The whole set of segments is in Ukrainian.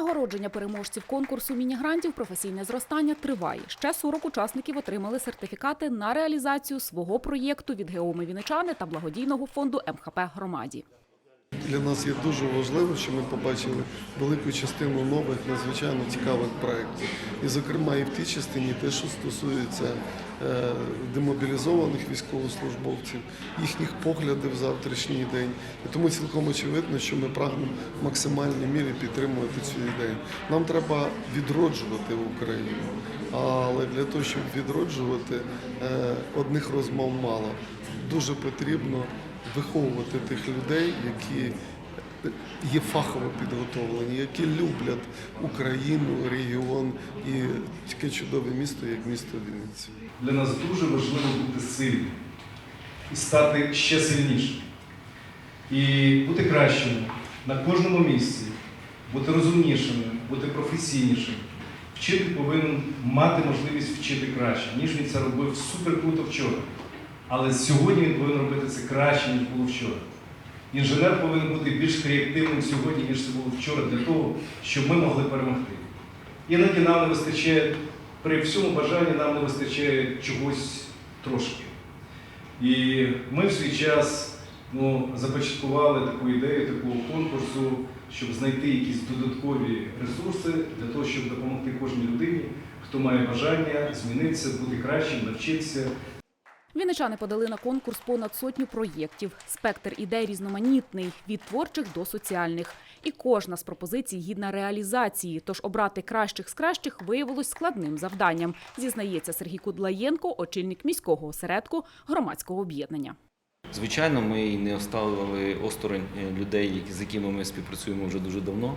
Нагородження переможців конкурсу міні-грантів професійне зростання триває. Ще 40 учасників отримали сертифікати на реалізацію свого проєкту від Геоми Вінничани та благодійного фонду МХП громаді. Для нас є дуже важливо, що ми побачили велику частину нових, надзвичайно цікавих проєктів. І, зокрема, і в тій частині те, що стосується е, демобілізованих військовослужбовців, їхніх поглядів в завтрашній день. І тому цілком очевидно, що ми прагнемо в максимальній мірі підтримувати цю ідею. Нам треба відроджувати Україну. Але для того, щоб відроджувати, е, одних розмов мало. Дуже потрібно виховувати тих людей, які є фахово підготовлені, які люблять Україну, регіон і таке чудове місто, як місто Вінниця. Для нас дуже важливо бути сильним і стати ще сильнішим. І бути кращими на кожному місці, бути розумнішими, бути професійнішим. Вчитель повинен мати можливість вчити краще, ніж він це робив супер круто вчора. Але сьогодні він повинен робити це краще, ніж було вчора. Інженер повинен бути більш креативним сьогодні, ніж це було вчора, для того, щоб ми могли перемогти. Іноді нам не вистачає, при всьому бажанні нам не вистачає чогось трошки. І ми в свій час ну, започаткували таку ідею, такого конкурсу, щоб знайти якісь додаткові ресурси для того, щоб допомогти кожній людині, хто має бажання змінитися, бути кращим, навчитися. Вінничани подали на конкурс понад сотню проєктів. Спектр ідей різноманітний від творчих до соціальних. І кожна з пропозицій гідна реалізації. Тож обрати кращих з кращих виявилось складним завданням, зізнається Сергій Кудлаєнко, очільник міського осередку громадського об'єднання. Звичайно, ми не оставили осторонь е, людей, з якими ми співпрацюємо вже дуже давно.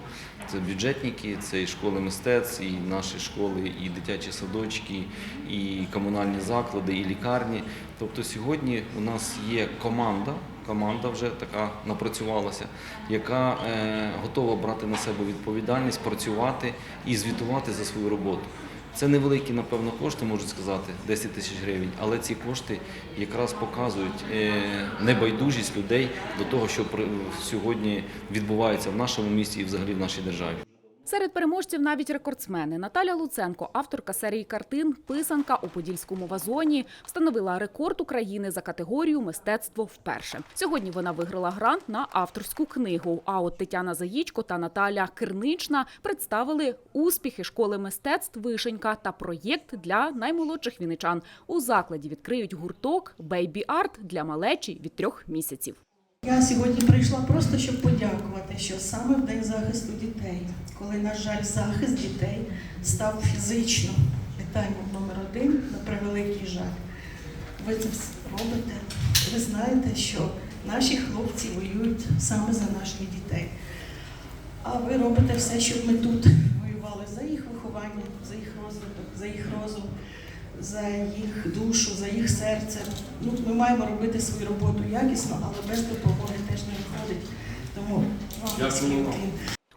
Це бюджетники, це і школи мистецтв, і наші школи, і дитячі садочки, і комунальні заклади, і лікарні. Тобто сьогодні у нас є команда. Команда вже така напрацювалася, яка е, готова брати на себе відповідальність, працювати і звітувати за свою роботу. Це невеликі, напевно, кошти, можуть сказати, 10 тисяч гривень, але ці кошти якраз показують е, небайдужість людей до того, що сьогодні відбувається в нашому місті і взагалі в нашій державі. Серед переможців навіть рекордсмени Наталя Луценко, авторка серії картин Писанка у подільському вазоні, встановила рекорд України за категорію мистецтво вперше. Сьогодні вона виграла грант на авторську книгу. А от Тетяна Заїчко та Наталя Кирнична представили успіхи школи мистецтв Вишенька та проєкт для наймолодших віничан. У закладі відкриють гурток Бейбі Арт для малечі від трьох місяців. Я сьогодні прийшла просто, щоб подякувати, що саме в День захисту дітей, коли, на жаль, захист дітей став фізично питанням номер один на превеликий жаль. Ви це робите. Ви знаєте, що наші хлопці воюють саме за наших дітей. А ви робите все, щоб ми тут воювали за їх виховання, за їх розвиток, за їх розум, за їх душу, за їх серце. Ну, ми маємо робити свою роботу якісно, але без допомоги теж не виходить. Тому вам низький.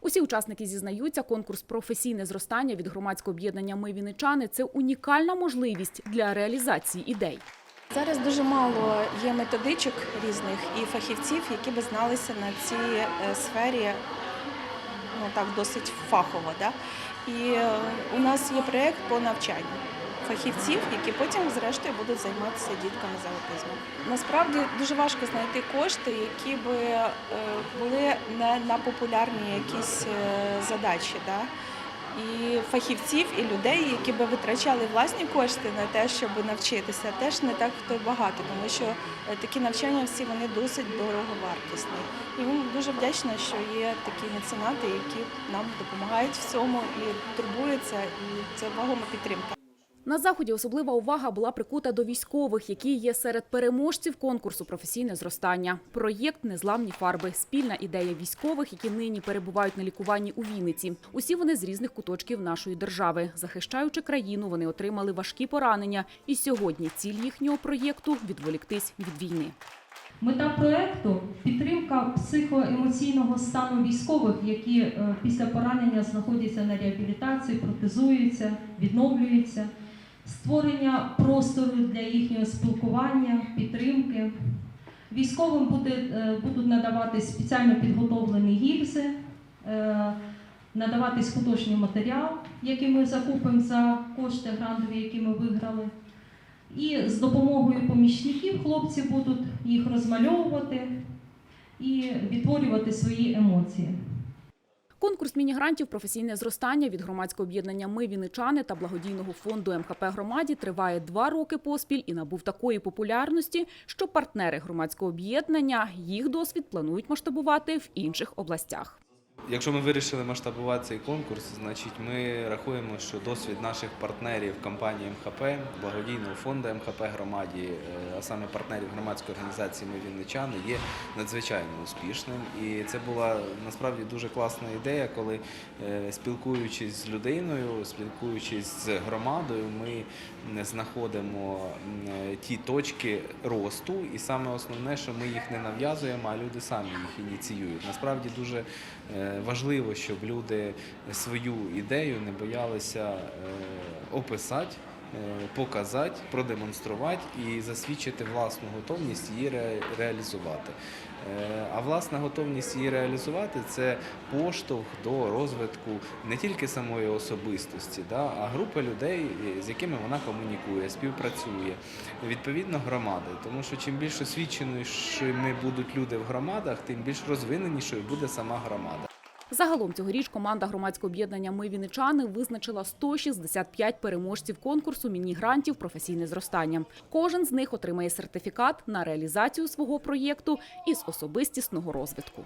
Усі учасники зізнаються, конкурс професійне зростання від громадського об'єднання Ми вінничани це унікальна можливість для реалізації ідей. Зараз дуже мало є методичок різних і фахівців, які би зналися на цій е, сфері ну так досить фахово. Да? І е, у нас є проєкт по навчанню фахівців, які потім, зрештою, будуть займатися дітками з аутизмом. Насправді дуже важко знайти кошти, які би е, були не на популярні якісь е, задачі. Да? І фахівців, і людей, які би витрачали власні кошти на те, щоб навчитися, теж не так то багато, тому що е, такі навчання всі вони досить дороговартісні. І ми дуже вдячна, що є такі меценати, які нам допомагають в цьому і турбуються, і це вагома підтримка. На заході особлива увага була прикута до військових, які є серед переможців конкурсу професійне зростання. Проєкт Незламні фарби спільна ідея військових, які нині перебувають на лікуванні у Вінниці. Усі вони з різних куточків нашої держави. Захищаючи країну, вони отримали важкі поранення. І сьогодні ціль їхнього проєкту відволіктись від війни. Мета проекту підтримка психоемоційного стану військових, які е, після поранення знаходяться на реабілітації, протезуються, відновлюються, створення простору для їхнього спілкування, підтримки. Військовим буде, е, будуть надавати спеціально підготовлені гільзи, е, надаватись художній матеріал, який ми закупимо за кошти грантові, які ми виграли. І з допомогою помічників хлопці будуть їх розмальовувати і відтворювати свої емоції. Конкурс міні-грантів професійне зростання від громадського об'єднання Ми віничани та благодійного фонду МХП громаді триває два роки поспіль і набув такої популярності, що партнери громадського об'єднання їх досвід планують масштабувати в інших областях. Якщо ми вирішили масштабувати цей конкурс, значить ми рахуємо, що досвід наших партнерів компанії МХП, благодійного фонду МХП громаді, е, а саме партнерів громадської організації Ми Вінничани, є надзвичайно успішним. І це була насправді дуже класна ідея, коли е, спілкуючись з людиною, спілкуючись з громадою, ми знаходимо е, ті точки росту, і саме основне, що ми їх не нав'язуємо, а люди самі їх ініціюють. Насправді дуже важливо, щоб люди свою ідею не боялися е, описати. е, Показати, продемонструвати і засвідчити власну готовність її ре- реалізувати. Е, А власна готовність її реалізувати це поштовх до розвитку не тільки самої особистості, да, а групи людей, з якими вона комунікує, співпрацює, відповідно громади. Тому що чим більш освіченішими будуть люди в громадах, тим більш розвиненішою буде сама громада. Загалом цьогоріч команда громадського об'єднання Ми Вінничани визначила 165 переможців конкурсу міні-грантів професійне зростання. Кожен з них отримає сертифікат на реалізацію свого проєкту із особистісного розвитку.